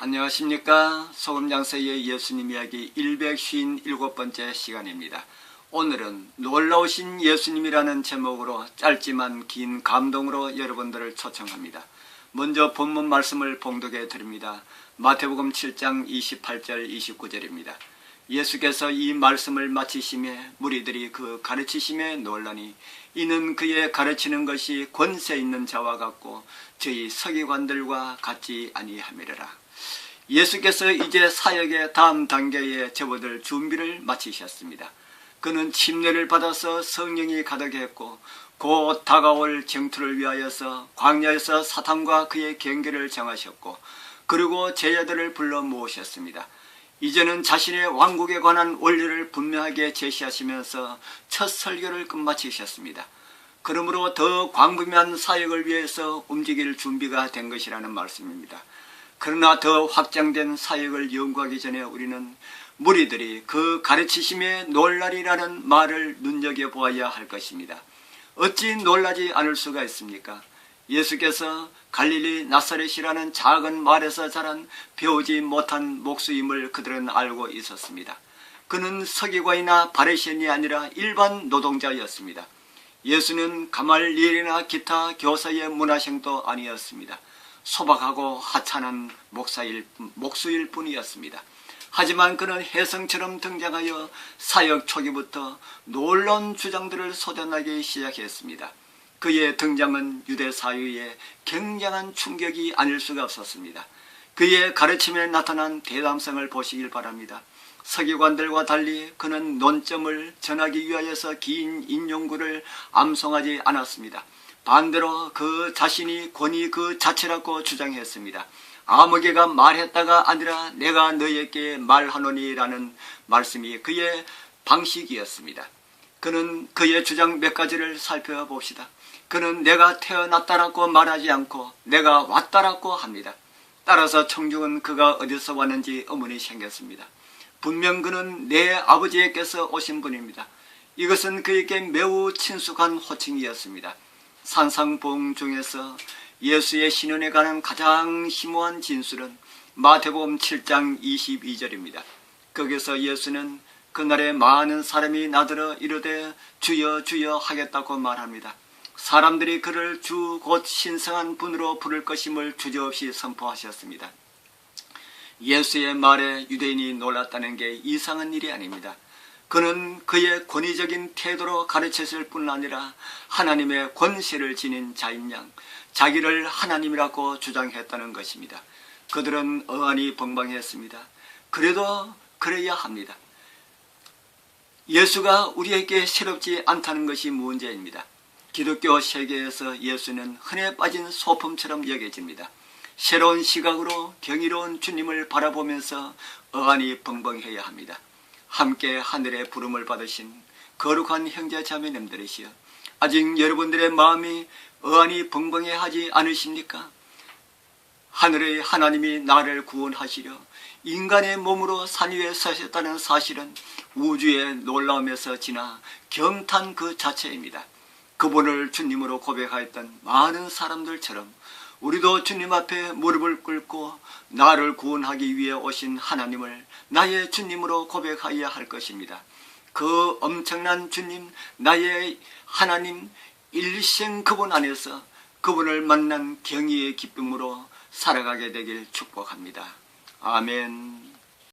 안녕하십니까. 소금장사의 예수님 이야기 157번째 시간입니다. 오늘은 놀라우신 예수님이라는 제목으로 짧지만 긴 감동으로 여러분들을 초청합니다. 먼저 본문 말씀을 봉독해 드립니다. 마태복음 7장 28절 29절입니다. 예수께서 이 말씀을 마치심에 무리들이 그 가르치심에 놀라니 이는 그의 가르치는 것이 권세 있는 자와 같고 저희 서기관들과 같지 아니함이라. 예수께서 이제 사역의 다음 단계에 접어들 준비를 마치셨습니다. 그는 침례를 받아서 성령이 가득했고 곧 다가올 정투를 위하여서 광야에서 사탄과 그의 경계를 정하셨고 그리고 제자들을 불러 모으셨습니다. 이제는 자신의 왕국에 관한 원리를 분명하게 제시하시면서 첫 설교를 끝마치셨습니다. 그러므로 더 광범위한 사역을 위해서 움직일 준비가 된 것이라는 말씀입니다. 그러나 더 확장된 사역을 연구하기 전에 우리는 무리들이 그 가르치심에 놀라리라는 말을 눈여겨보아야 할 것입니다. 어찌 놀라지 않을 수가 있습니까? 예수께서 갈릴리 나사렛이라는 작은 말에서 자란 배우지 못한 목수임을 그들은 알고 있었습니다. 그는 서기관이나 바리새인이 아니라 일반 노동자였습니다. 예수는 가말리엘이나 기타 교사의 문화생도 아니었습니다. 소박하고 하찮은 목사일, 목수일 뿐이었습니다. 하지만 그는 혜성처럼 등장하여 사역 초기부터 놀라운 주장들을 쏟아내기 시작했습니다. 그의 등장은 유대 사회에 굉장한 충격이 아닐 수가 없었습니다. 그의 가르침에 나타난 대담성을 보시길 바랍니다. 서기관들과 달리 그는 논점을 전하기 위하여서 긴 인용구를 암송하지 않았습니다. 반대로 그 자신이 권위 그 자체라고 주장했습니다. 아무개가 말했다가 아니라 내가 너에게 말하노니라는 말씀이 그의 방식이었습니다. 그는 그의 주장 몇 가지를 살펴봅시다. 그는 내가 태어났다라고 말하지 않고 내가 왔다라고 합니다. 따라서 청중은 그가 어디서 왔는지 의문이 생겼습니다. 분명 그는 내 아버지에게서 오신 분입니다. 이것은 그에게 매우 친숙한 호칭이었습니다. 산상봉 중에서 예수의 신원에 관한 가장 심오한 진술은 마태복음 7장 22절입니다. 거기서 예수는 그날에 많은 사람이 나들어 이르되 주여 주여 하겠다고 말합니다. 사람들이 그를 주 곧 신성한 분으로 부를 것임을 주저없이 선포하셨습니다. 예수의 말에 유대인이 놀랐다는 게 이상한 일이 아닙니다. 그는 그의 권위적인 태도로 가르쳤을 뿐 아니라 하나님의 권세를 지닌 자인 양 자기를 하나님이라고 주장했다는 것입니다. 그들은 어안이 벙벙했습니다. 그래도 그래야 합니다. 예수가 우리에게 새롭지 않다는 것이 문제입니다. 기독교 세계에서 예수는 흔해 빠진 소품처럼 여겨집니다. 새로운 시각으로 경이로운 주님을 바라보면서 어안이 벙벙해야 합니다. 함께 하늘의 부름을 받으신 거룩한 형제 자매님들이시여 아직 여러분들의 마음이 어안이 벙벙해 하지 않으십니까? 하늘의 하나님이 나를 구원하시려 인간의 몸으로 산 위에 서셨다는 사실은 우주의 놀라움에서 지나 경탄 그 자체입니다. 그분을 주님으로 고백하였던 많은 사람들처럼 우리도 주님 앞에 무릎을 꿇고 나를 구원하기 위해 오신 하나님을 나의 주님으로 고백하여야 할 것입니다. 그 엄청난 주님, 나의 하나님, 일생 그분 안에서 그분을 만난 경의의 기쁨으로 살아가게 되길 축복합니다. 아멘.